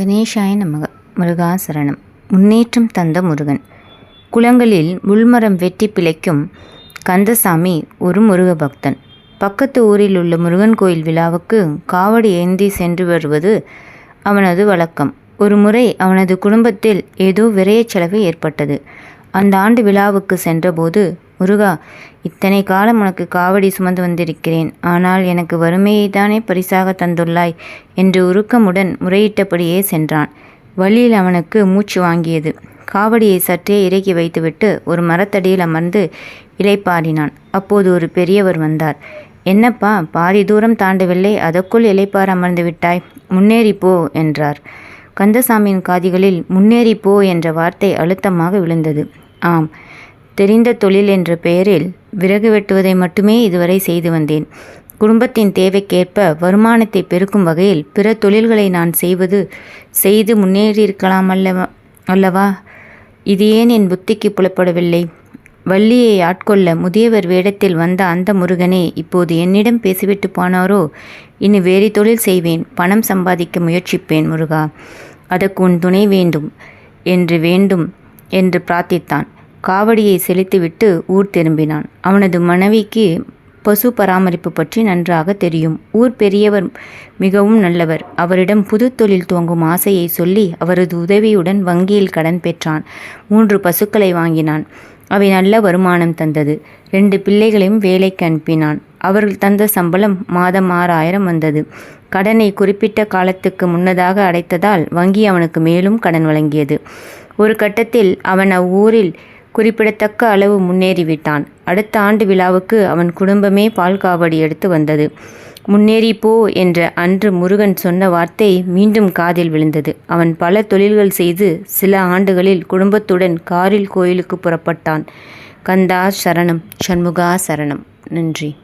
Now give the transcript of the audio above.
கணேஷாய நமக. முருகாசரணம். முன்னேற்றம் தந்த முருகன். குளங்களில் முள்மரம் வெட்டி பிழைக்கும் கந்தசாமி ஒரு முருக பக்தன். பக்கத்து ஊரில் உள்ள முருகன் கோயில் விழாவுக்கு காவடி ஏந்தி சென்று வருவது அவனது வழக்கம். ஒரு முறை அவனது குடும்பத்தில் ஏதோ விரயச் செலவு ஏற்பட்டது. அந்த ஆண்டு விழாவுக்கு சென்றபோது முருகா இத்தனை காலம் உனக்கு காவடி சுமந்து வந்திருக்கிறேன். ஆனால் எனக்கு வறுமையை தானே பரிசாக தந்துள்ளாய் என்று உருக்கமுடன் முறையிட்டபடியே சென்றான். வழியில் அவனுக்கு மூச்சு வாங்கியது. காவடியை சற்றே இறக்கி வைத்துவிட்டு ஒரு மரத்தடியில் அமர்ந்து இலைப்பாரினான் அப்போது ஒரு பெரியவர் வந்தார். என்னப்பா பாதி தூரம் தாண்டவில்லை அதற்குள் இலைப்பார் அமர்ந்து விட்டாய். முன்னேறிப்போ என்றார். கந்தசாமியின் காதிகளில் முன்னேறி போ என்ற வார்த்தை அழுத்தமாக விழுந்தது. ஆம் தெரிந்த தொழில் என்ற பெயரில் விறகு வெட்டுவதை மட்டுமே இதுவரை செய்து வந்தேன். குடும்பத்தின் தேவைக்கேற்ப வருமானத்தை பெருக்கும் வகையில் பிற தொழில்களை நான் செய்வது செய்து முன்னேறியிருக்கலாம் அல்லவா அல்லவா? இது ஏன் என் புத்திக்கு புலப்படவில்லை? வள்ளியை ஆட்கொள்ள முதியவர் வேடத்தில் வந்த அந்த முருகனே இப்போது என்னிடம் பேசிவிட்டு போனாரோ? இனி வேறு தொழில் செய்வேன் பணம் சம்பாதிக்க முயற்சிப்பேன் முருகா. அதற்கு உன் துணை வேண்டும் என்று வேண்டும் என்று பிரார்த்தித்தான். காவடியை செலுத்திவிட்டு ஊர் திரும்பினான். அவனது மனைவிக்கு பசு பராமரிப்பு பற்றி நன்றாக தெரியும். ஊர் பெரியவர் மிகவும் நல்லவர். அவரிடம் புது தொழில் துவங்கும் ஆசையை சொல்லி அவரது உதவியுடன் வங்கியில் கடன் பெற்றான். மூன்று பசுக்களை வாங்கினான். அவை நல்ல வருமானம் தந்தது. ரெண்டு பிள்ளைகளையும் வேலைக்கு அனுப்பினான். அவர்கள் தந்த சம்பளம் மாதம் ஆறாயிரம் வந்தது. கடனை குறிப்பிட்ட காலத்துக்கு முன்னதாக அடைத்ததால் வங்கி அவனுக்கு மேலும் கடன் வழங்கியது. ஒரு கட்டத்தில் அவன் அவ்வூரில் குறிப்பிடத்தக்க அளவு முன்னேறிவிட்டான். அடுத்த ஆண்டு விழாவுக்கு அவன் குடும்பமே பால் காவடி எடுத்து வந்தது. முன்னேறி போ என்ற அன்று முருகன் சொன்ன வார்த்தை மீண்டும் காதில் விழுந்தது. அவன் பல தொழில்கள் செய்து சில ஆண்டுகளில் குடும்பத்துடன் காரில் கோயிலுக்கு புறப்பட்டான். கந்தா சரணம் சண்முகா சரணம். நன்றி.